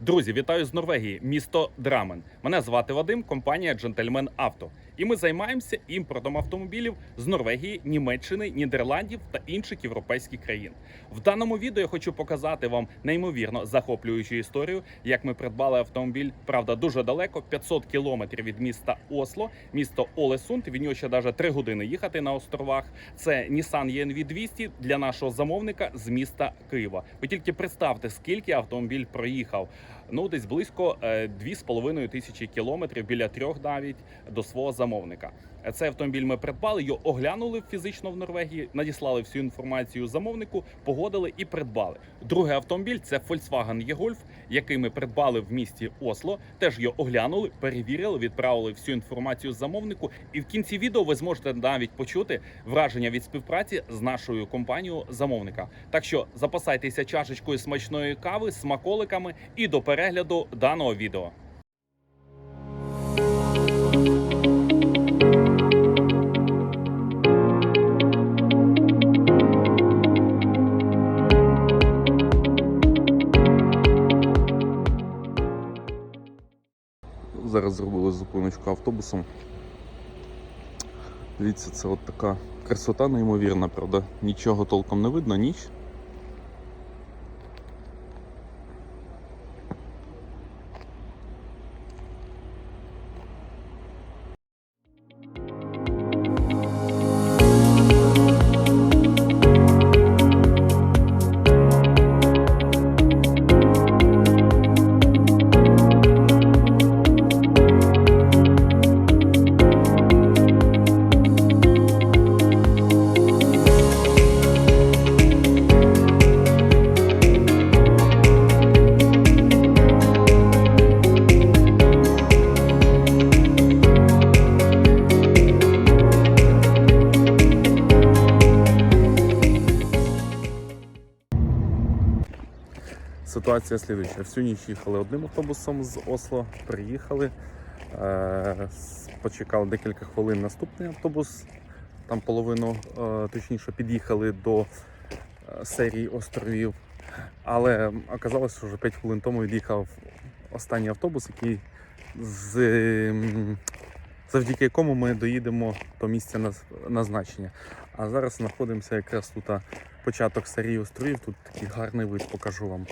Друзі, вітаю з Норвегії, місто Драмен. Мене звати Вадим, компанія Джентльмен Авто. І ми займаємося імпортом автомобілів з Норвегії, Німеччини, Нідерландів та інших європейських країн. В даному відео я хочу показати вам неймовірно захоплюючу історію, як ми придбали автомобіль. Правда, дуже далеко, 500 кілометрів від міста Осло, місто Олесунд. Від нього ще навіть 3 години їхати на островах. Це Nissan ENV 200 для нашого замовника з міста Києва. Ви тільки представте, скільки автомобіль проїхав. Ну, десь близько е, 2,5 тисячі кілометрів, біля трьох навіть до свого замовника. Цей автомобіль ми придбали, його оглянули фізично в Норвегії, надіслали всю інформацію замовнику, погодили і придбали. Другий автомобіль це Volkswagen E-Golf, який ми придбали в місті Осло. Теж його оглянули, перевірили, відправили всю інформацію замовнику. І в кінці відео ви зможете навіть почути враження від співпраці з нашою компанією замовника. Так що запасайтеся чашечкою смачної кави, смаколиками і до перегляду даного відео. Зробили зупиночку автобусом. Дивіться, це от така красота неймовірна, правда. Нічого толком не видно, ніч. Ситуація слідуюча. Всю ніч їхали одним автобусом з Осло, приїхали, е, почекали декілька хвилин наступний автобус. Там половину, е, точніше, під'їхали до е, серії островів. Але оказалось, що вже 5 хвилин тому від'їхав останній автобус, який з, завдяки якому ми доїдемо до місця назначення. А зараз знаходимося якраз тут початок серії островів. Тут такий гарний вид покажу вам.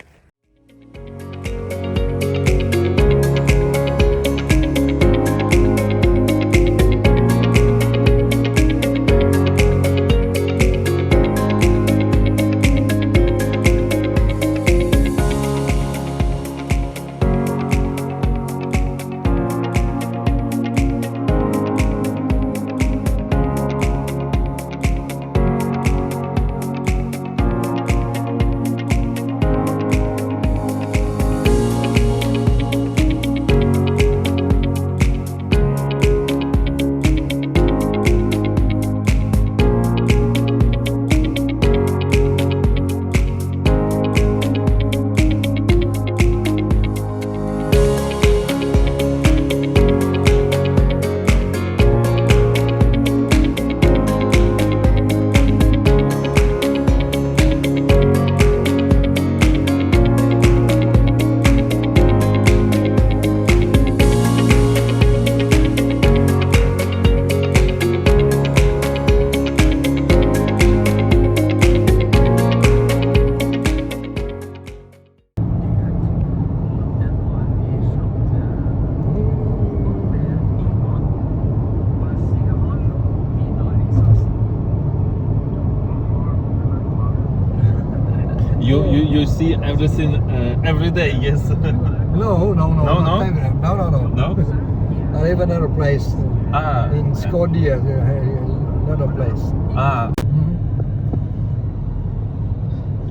You, see everything uh, every day, yes. No, no, no. No, not no? No, no, no. no? I live another place. Ah, In Scodia, uh, another place. ah,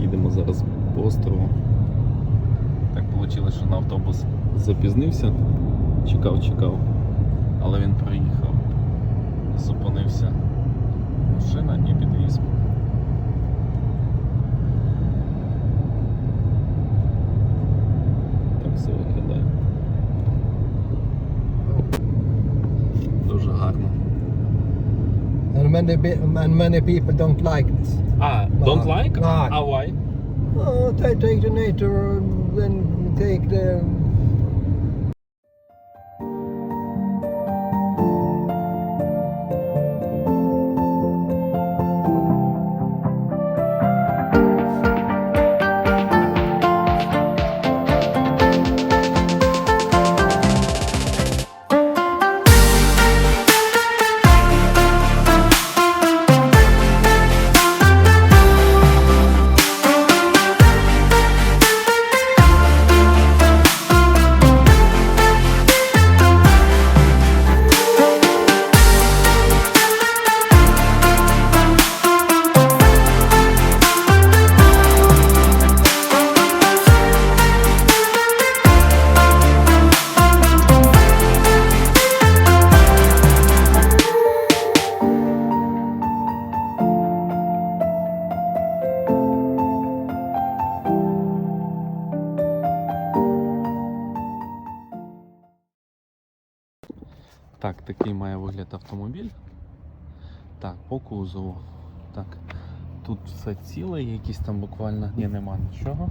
Їдемо зараз по острову. Так вийшло, що на автобус запізнився. Чекав, чекав. Але він проїхав. Зупинився машина і підвіз. Many, and many people don't like this. ah, don't No. like? No. Ah, why? Oh, they take the nature and take the. Має вигляд автомобіль. Так, по кузову. Так, тут все ціле, якісь там буквально. Ні, нема нічого.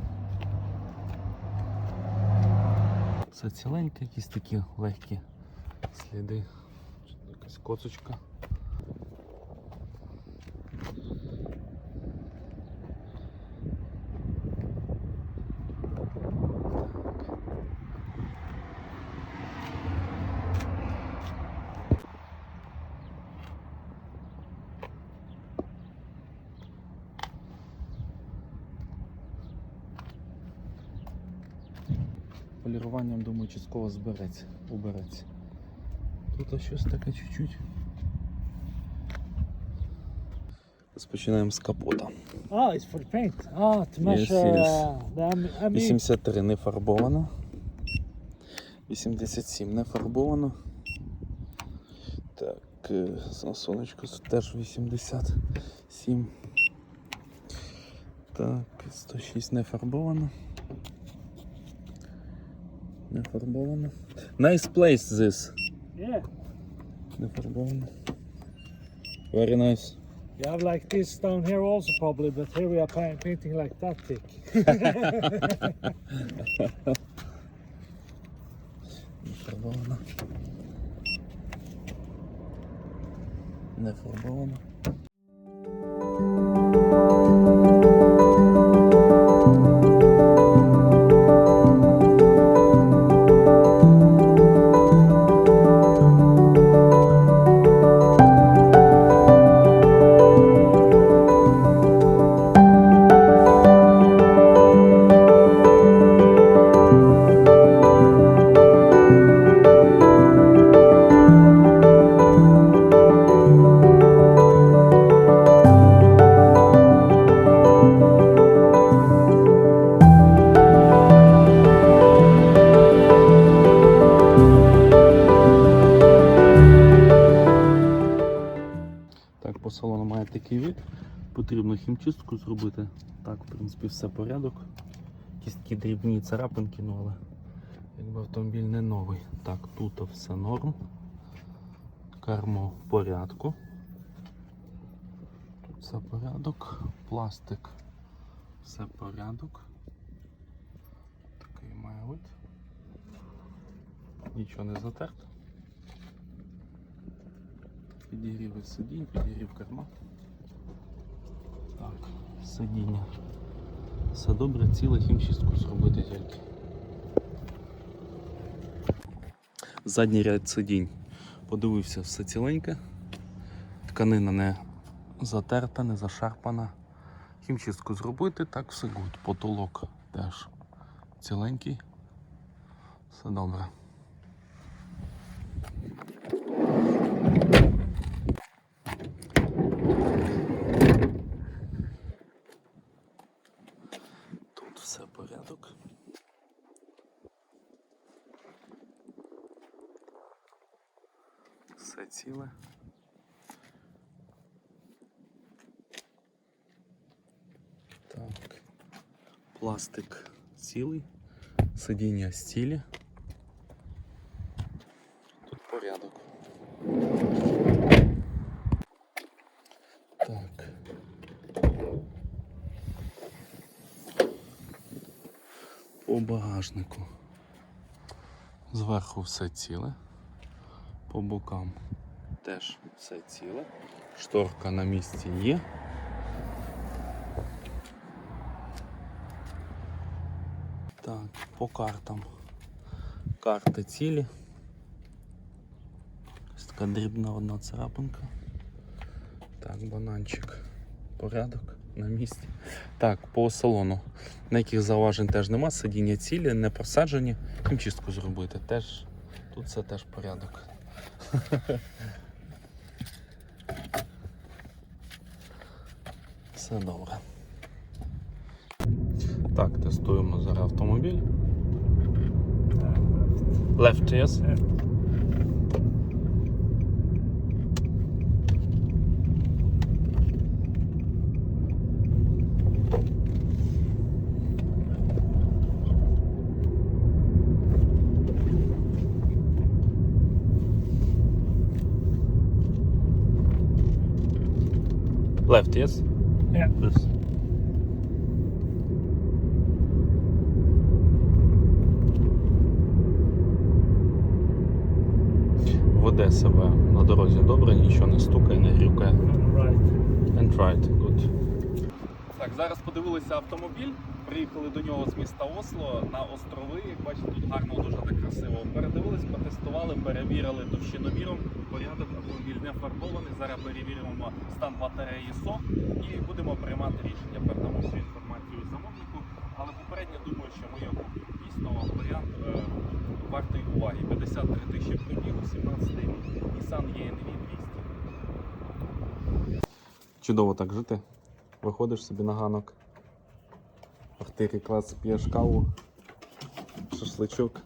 Все ціленьке, якісь такі легкі сліди. Якась коцочка. Поліруванням, думаю, частково збереться, убереться. Тут щось таке чуть-чуть. Розпочинаємо з капота. Ah, it's for paint. Yes. uh, the am- amine. 83 не фарбовано. 87 не фарбовано. Так, е, сонечко теж 87. Так, 106 не фарбовано. Не фарбовано. Nice place this. Yeah, Не фарбовано. Very nice. you have like this down here also probably, but here we are pa- painting like that thick. Не фарбовано. Не фарбовано. Потрібно хімчистку зробити. Так, в принципі, все порядок. Якісь такі дрібні царапинки, ну але якби автомобіль не новий. Так, тут все норм. Кермо в порядку. Тут все порядок. Пластик. Все порядок. Такий має вид. Нічого не затерто. Підігрів сидінь, підігрів керма. Так, сидіння. Все добре, ціле хімчистку зробити тільки. Задній ряд сидінь. Подивився, все ціленьке. Тканина не затерта, не зашарпана. Хімчистку зробити, так все гуд. Потолок теж ціленький. Все добре. Тут все порядок. Все ціле. Так. Пластик цілий. Сидіння стілі. Тут порядок. Так. По багажнику. Зверху все ціле, по бокам теж все ціле. Шторка на місці є. Так, по картам. Карти цілі. Ось така дрібна одна царапинка. Так, бананчик. Порядок на місці. Так, по салону. Ніяких зауважень теж нема. Сидіння цілі, не просаджені. Чистку зробити. Теж, тут це теж порядок. Все добре. Так, тестуємо зараз автомобіль. Left, yes? Yeah. Left, yes? Yeah. Yes. Подивилися автомобіль. Приїхали до нього з міста Осло на острови. Як бачите, тут гарно, дуже так красиво. Передивились, протестували, перевірили товщиноміром. Порядок автомобіль не фарбований. Зараз перевіримо стан батареї СО і будемо приймати рішення. Передамо всю інформацію замовнику. Але попередньо думаю, що ми його. Дійсно, варіант е, вартий уваги. 53 тисячі пробігу, 17 рік. Nissan ENV 200. Чудово так жити. Виходиш собі на ганок. В квартирі клас п'єш каву, шашличок.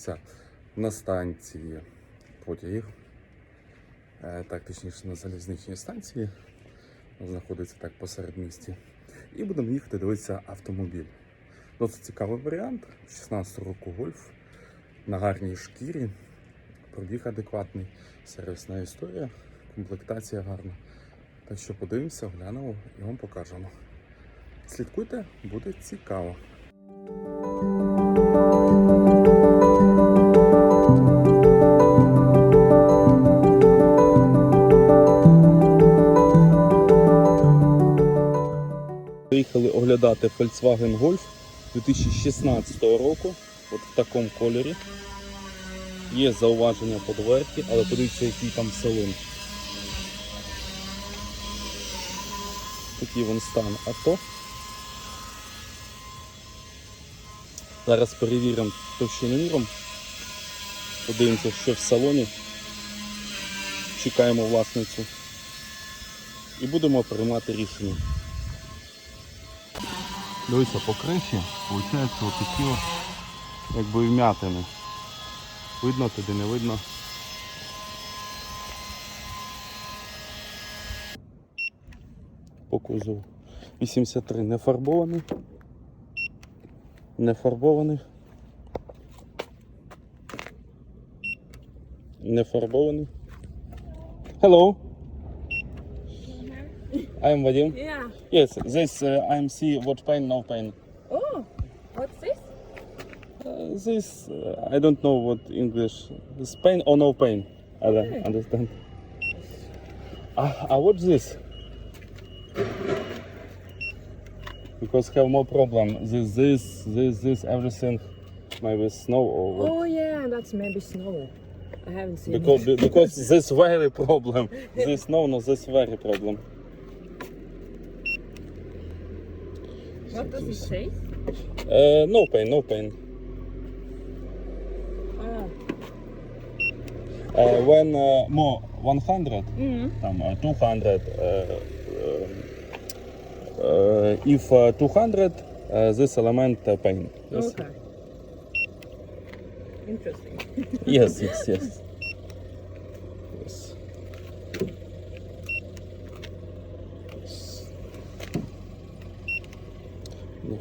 Знаходимося на станції потягів. Е, Так, точніше, на залізничній станції. Знаходиться так посеред місті. І будемо їхати дивитися автомобіль. Досить цікавий варіант. 16 року гольф на гарній шкірі. Пробіг адекватний, сервісна історія, комплектація гарна. Так що подивимося, оглянемо і вам покажемо. Слідкуйте, буде цікаво. Приїхали Volkswagen Golf 2016 року, от в такому кольорі. Є зауваження по дверці, але подивіться, який там салон. Такий вон стан авто. Зараз перевіримо товщиноміром. Подивимося, що в салоні. Чекаємо власницю. І будемо приймати рішення. Дивіться, по криші, виходить, отакі от, якби вмятини. Видно туди, не видно. По кузову. 83 не фарбований. Не фарбований. Не фарбований. Hello. I'm Vadim. Yeah. Yes, this uh, see what pain, no pain. Oh, what's this? Uh, this uh, I don't know what English. Is pain or no pain? I don't understand. Uh, uh, what's this? Because have more problem. This, this, this, this, everything. Maybe snow or what? Oh yeah, that's maybe snow. I haven't seen Because, it. because this very problem. This no no this very problem. What does it say? Uh, no pain, no pain. Ah. Uh, when uh, more 100, Mm. там, uh, 200, uh, uh, if uh, 200, uh, this element uh, pain. Yes. Okay. Interesting. yes, yes, yes. Yes.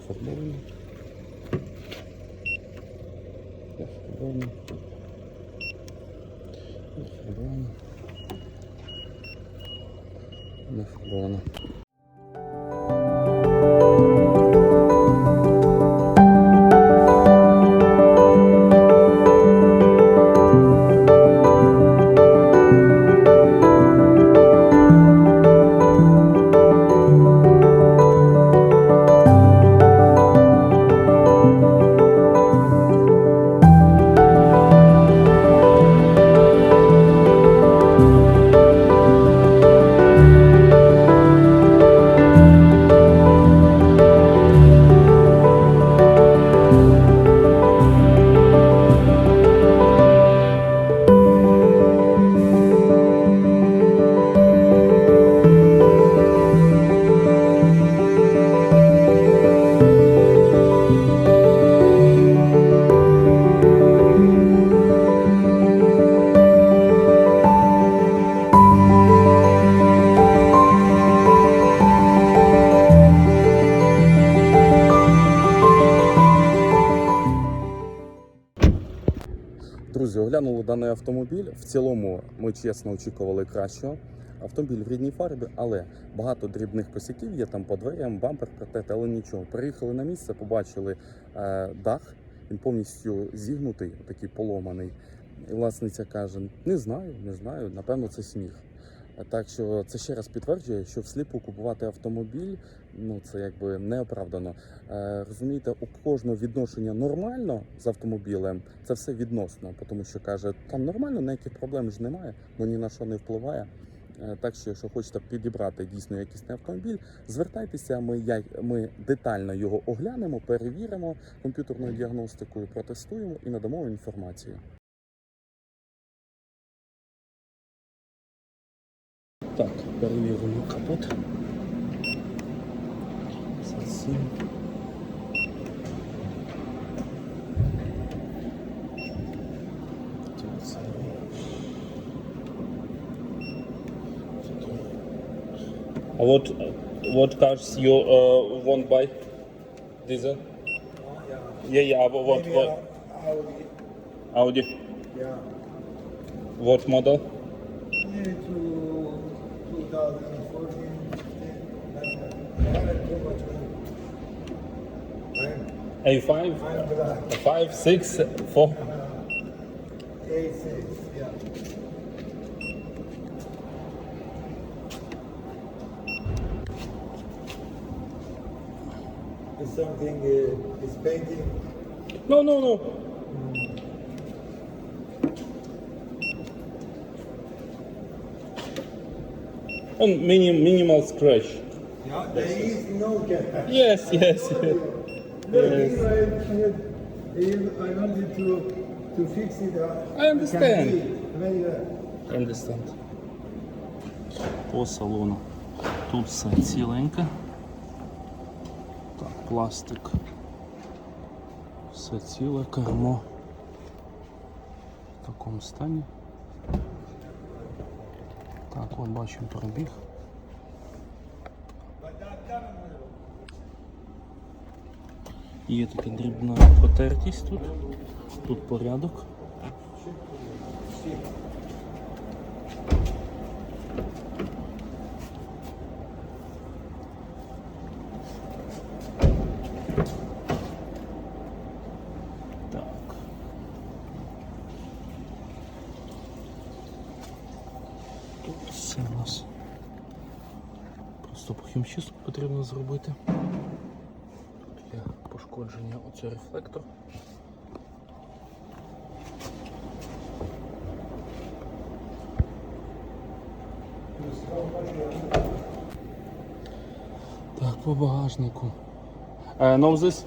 Не фарбовано. Не. Не фарбовано. В цілому ми чесно очікували кращого. Автомобіль в рідній фарбі, але багато дрібних косяків є там по дверям, бампер протет, але нічого. Приїхали на місце, побачили е, дах. Він повністю зігнутий, такий поломаний. І власниця каже: не знаю, не знаю, напевно, це сміх. Так що це ще раз підтверджує, що всліпу купувати автомобіль ну це якби неоправдано. Е, розумієте, у кожного відношення нормально з автомобілем, це все відносно, тому що каже, там нормально, ніяких проблем ж немає, ну ні на що не впливає. Е, Так що, якщо хочете підібрати дійсно якісний автомобіль, звертайтеся. Ми ми детально його оглянемо, перевіримо комп'ютерною діагностикою, протестуємо і надамо інформацію. Так, перевіримо капот. 57. Uh, What what cars you uh, want buy? Diesel? Yeah, yeah. What what, what? Audi. Audi? Yeah. What model? I'm, A5? I'm. Five, six, four. A6, yeah. Is something, uh, is painting No, no, no. On minim, minimal scratch. Yeah, there is no cat. Yes, yes. I. Understand. По салону. Тут все ціленьке. Так, пластик. Все ціле, кермо в такому стані. Так, от бачимо пробіг. Є така дрібна потертість тут. Тут порядок. Тут все у нас. Просто похімчистку потрібно зробити пошкодження оце рефлектор. Так, по багажнику. Uh, no this?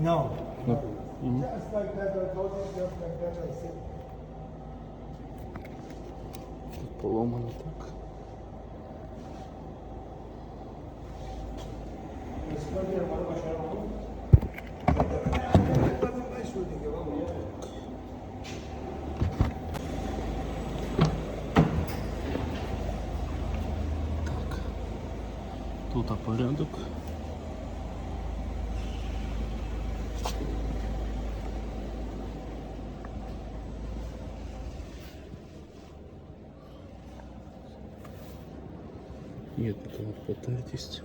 No. no. Mm -hmm. Just like that, I told you, just like that, I said. Поломано так. Тут порядок. Така от потертість.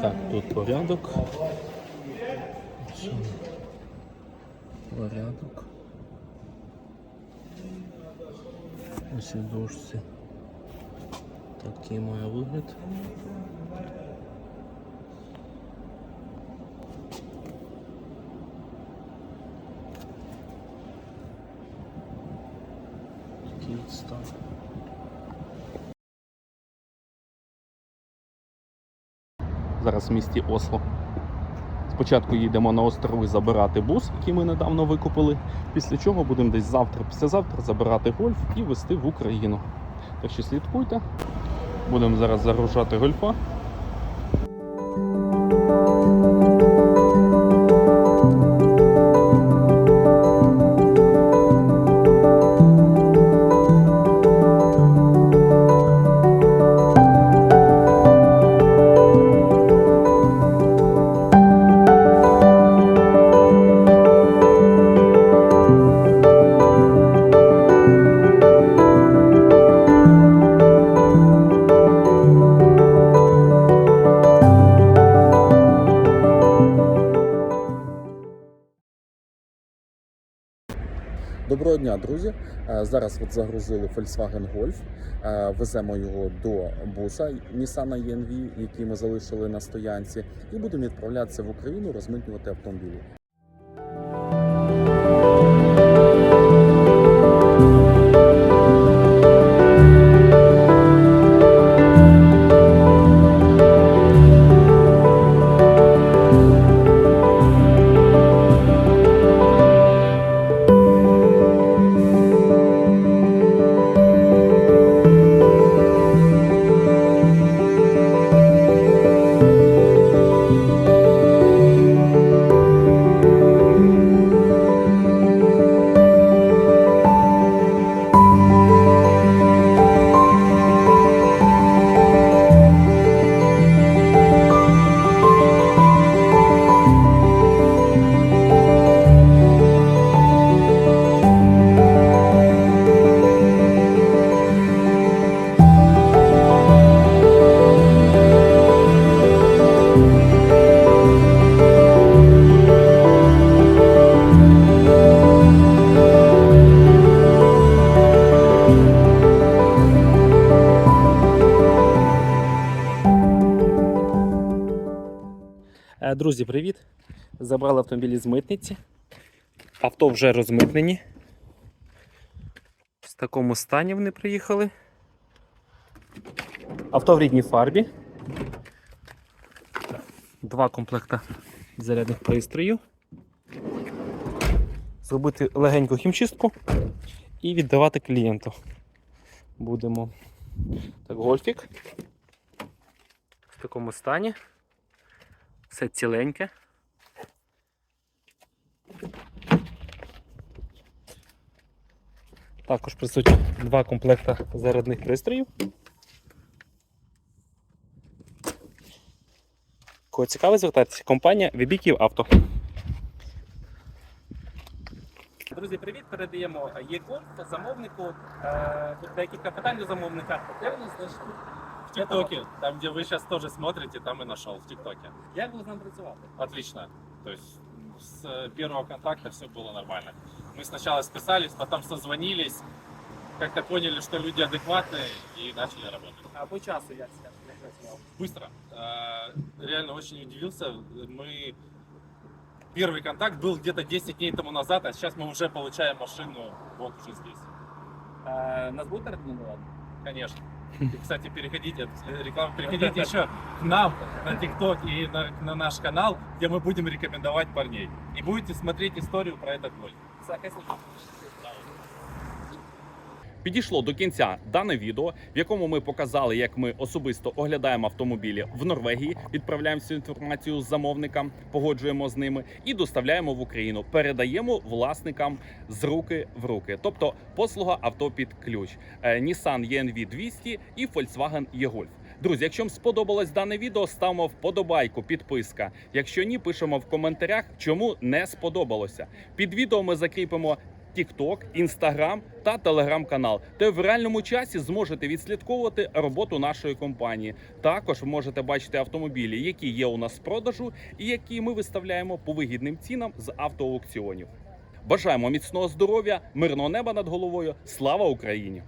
Так, тут порядок. Що? Порядок. Ось і дошці. Такий має вигляд. Такий от стан. Зараз в місті Осло. Спочатку їдемо на острови забирати бус, який ми недавно викупили. Після чого будемо десь завтра, післязавтра забирати гольф і везти в Україну. Так що слідкуйте. Будемо зараз загружати гольфа. Дня, друзі. Е, Зараз от загрузили Volkswagen Golf. Е, Веземо його до буса Nissan ENV, який ми залишили на стоянці, і будемо відправлятися в Україну розмитнювати автомобілі. Друзі, привіт! Забрали автомобілі з митниці. Авто вже розмитнені. В такому стані вони приїхали. Авто в рідній фарбі. Два комплекта зарядних пристроїв. Зробити легеньку хімчистку і віддавати клієнту. Будемо. Так, гольфік. В такому стані. Все ціленьке. Також присутні два комплекта зарядних пристроїв. Кого цікавить, звертайтеся. Компанія Вібіків Авто. Друзі, привіт! Передаємо ЄГО замовнику. Е, Тут декілька питань до замовника. Де нас знайшли? В ТикТоке, там, где вы сейчас тоже смотрите, там и нашел в ТикТоке. Як ви з нами працювати? Отлично. То есть с э, первого контакта все было нормально. Мы сначала списались, потом созвонились, как-то поняли, что люди адекватные и начали работать. А по часу як працював? Быстро. Э, Реально очень удивился. Мы Первый контакт был где-то 10 дней тому назад, а сейчас мы уже получаем машину вот уже здесь. Е, Нас будете рекомендувати? Конечно. И, кстати, переходите, э, реклама, переходите еще к нам на ТикТок и на, на наш канал, где мы будем рекомендовать парней. И будете смотреть историю про этот гольф. Підійшло до кінця дане відео, в якому ми показали, як ми особисто оглядаємо автомобілі в Норвегії, відправляємо всю інформацію замовникам, погоджуємо з ними і доставляємо в Україну. Передаємо власникам з руки в руки. Тобто послуга авто під ключ, Е, Nissan ENV 200 і Volkswagen E-Golf. Друзі, якщо вам сподобалось дане відео, ставимо вподобайку, підписка. Якщо ні, пишемо в коментарях, чому не сподобалося. Під відео ми закріпимо TikTok, Instagram та телеграм-канал, де в реальному часі зможете відслідковувати роботу нашої компанії. Також ви можете бачити автомобілі, які є у нас в продажу, і які ми виставляємо по вигідним цінам з автоаукціонів. Бажаємо міцного здоров'я, мирного неба над головою. Слава Україні!